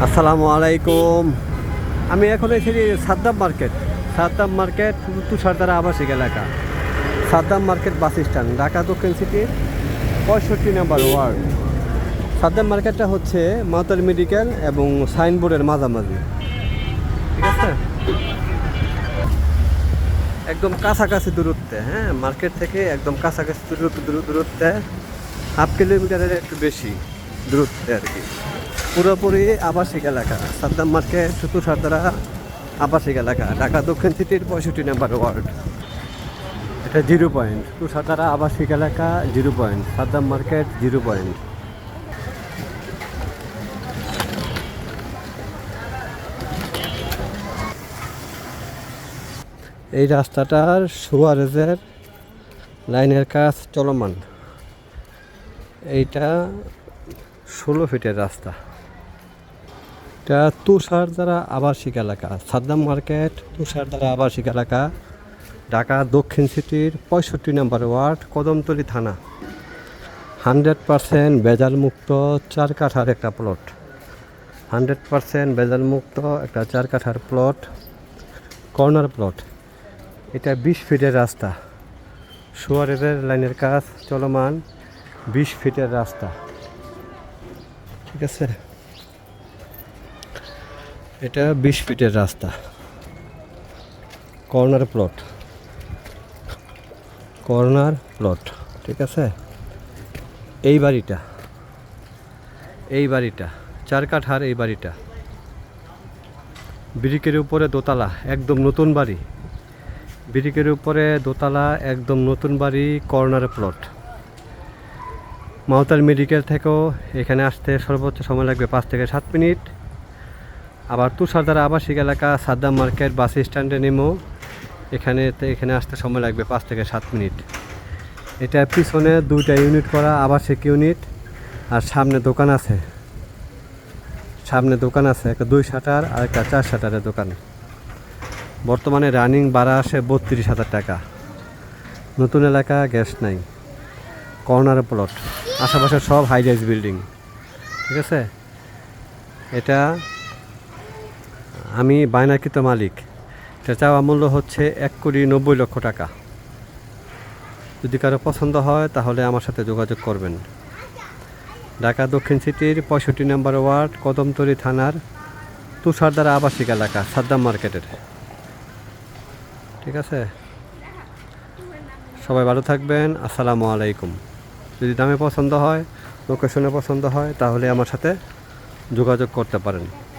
আসসালামু আলাইকুম। আমি এখন এসেছি সাদ্দাম মার্কেট সাদ্দাম মার্কেট তুষারদারা আবাসিক এলাকা। Saddam market bus stand, Dhaka দক্ষিণ সিটির পঁয়ষট্টি নাম্বার ওয়ার্ড। সাদ্দাম মার্কেটটা হচ্ছে মাতাল মেডিকেল এবং সাইনবোর্ডের মাঝামাঝি। ঠিক আছে? একদম কাছাকাছি দূরত্বে হ্যাঁ? মার্কেট থেকে একদম কাছাকাছি দূরত্ব দূর- দূরত্বে। হাফ কিলোমিটারের একটু বেশি দূরত্বে আর কি। পুরোপুরি আবাসিক এলাকা। সাদ্দাম মার্কেট সুতু সারদারা আবাসিক এলাকা। ঢাকা দক্ষিণ সিটির পঁয়ষট্টি নাম্বার ওয়ার্ড। এটা জিরো পয়েন্ট। তুষারদারা আবাসিক এলাকা, zero point. Saddam market, zero point. এই রাস্তাটার সুয়ারেজের লাইনের কাজ চলমান। এইটা ষোলো ফিটের রাস্তা। এটা তুষার দ্বারা আবাসিক এলাকা, সাদ্দাম মার্কেট, তুষার দ্বারা আবাসিক এলাকা, ঢাকা দক্ষিণ সিটির পঁয়ষট্টি নম্বর ওয়ার্ড, কদমতলী থানা। হান্ড্রেড পারসেন্ট বেজাল মুক্ত চার কাঠার একটা প্লট। হান্ড্রেড পারসেন্ট বেজাল মুক্ত একটা চার কাঠার প্লট, কর্নার প্লট। এটা বিশ ফিটের রাস্তা। সুয়ারের লাইনের কাজ চলমান বিশ ফিটের রাস্তা। ঠিক আছে? এটা বিশ ফিটের রাস্তা। Corner plot. কর্নার প্লট, ঠিক আছে? এই বাড়িটা এই বাড়িটা, চার কাঠার এই বাড়িটা। ব্রিকের উপরে দোতলা, একদম নতুন বাড়ি। ব্রিকের উপরে দোতলা, একদম নতুন বাড়ি, কর্নার প্লট। মাওতাল মেডিকেল থেকেও এখানে আসতে সর্বোচ্চ সময় লাগবে পাঁচ থেকে সাত মিনিট। আবার তুষারদারা আবাসিক এলাকা সাদ্দাম মার্কেট, বাস স্ট্যান্ডে নেমেও এখানে এখানে আসতে সময় লাগবে পাঁচ থেকে সাত মিনিট। এটা পিছনে দুইটা ইউনিট করা, আবাসিক ইউনিট, আর সামনে দোকান আছে। সামনে দোকান আছে, একটা দুই শাটার, আর একটা চার শাটারের দোকান। বর্তমানে রানিং ভাড়া আসে বত্রিশ হাজার টাকা। নতুন এলাকা, গ্যাস নাই। Corner plot. আশেপাশে সব হাই রাইজ বিল্ডিং ঠিক আছে? এটা আমি বায়নাকৃত মালিক। এটা চাওয়া মূল্য হচ্ছে এক কোটি নব্বই লক্ষ টাকা। যদি কারও পছন্দ হয়, তাহলে আমার সাথে যোগাযোগ করবেন। ঢাকা দক্ষিণ সিটির পঁয়ষট্টি নম্বর ওয়ার্ড, কদমতলী থানার তুষারদারা আবাসিক এলাকা, সাদ্দাম মার্কেটের। ঠিক আছে? সবাই ভালো থাকবেন। আসসালামু আলাইকুম। যদি দামে পছন্দ হয়, লোকেশনে পছন্দ হয়, তাহলে আমার সাথে যোগাযোগ করতে পারেন।